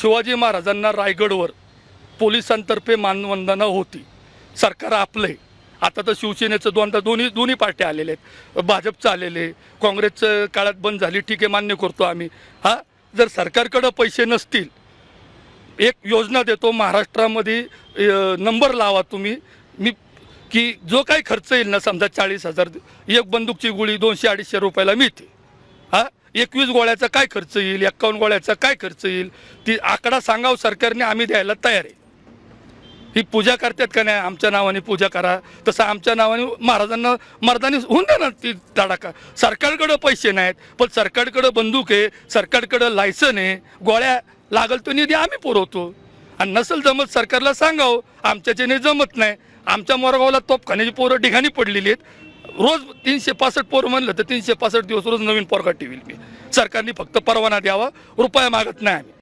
शिवाजी महाराजांना रायगडवर पोलिसांतर्फे मानवंदना होती. सरकार आपलं. आहे आता तर शिवसेनेचं दोनदा दोन्ही दोन्ही पार्ट्या आलेले आहेत. भाजपचं आलेले काँग्रेसचं काळात बंद झाली ठीक आहे मान्य करतो आम्ही. हा जर सरकारकडं पैसे नसतील एक योजना देतो महाराष्ट्रामध्ये नंबर लावा तुम्ही. मी की जो काही खर्च येईल ना समजा चाळीस हजार एक बंदूकची गोळी दोनशे अडीचशे रुपयाला मिळते. हा एकवीस गोळ्याचा काय खर्च येईल एक्कावन्न गोळ्याचा काय खर्च येईल? ती आकडा सांगाव सरकारने आम्ही द्यायला तयार आहे. ही पूजा करतात का नाही? आमच्या नावाने पूजा करा. तसं आमच्या नावाने महाराजांना मर्दानी होऊन देणार ना ती तडाखा. सरकारकडं पैसे नाहीत पण सरकारकडं बंदूक आहे सरकारकडं लायसन आहे. गोळ्या लागल तो निधी आम्ही पुरवतो. आणि नसेल जमत सरकारला सांगावं आमच्याच्याने जमत नाही. आमच्या मोरगावला तोपखान्याची पोरं ठिकाणी पडलेली आहेत. रोज तीनशे पासष्ट पोरं म्हणलं तर तीनशे पासष्ट दिवस रोज नवीन पोरगा ठेवील मी. सरकारने फक्त परवाना द्यावा रुपया मागत नाही आम्ही.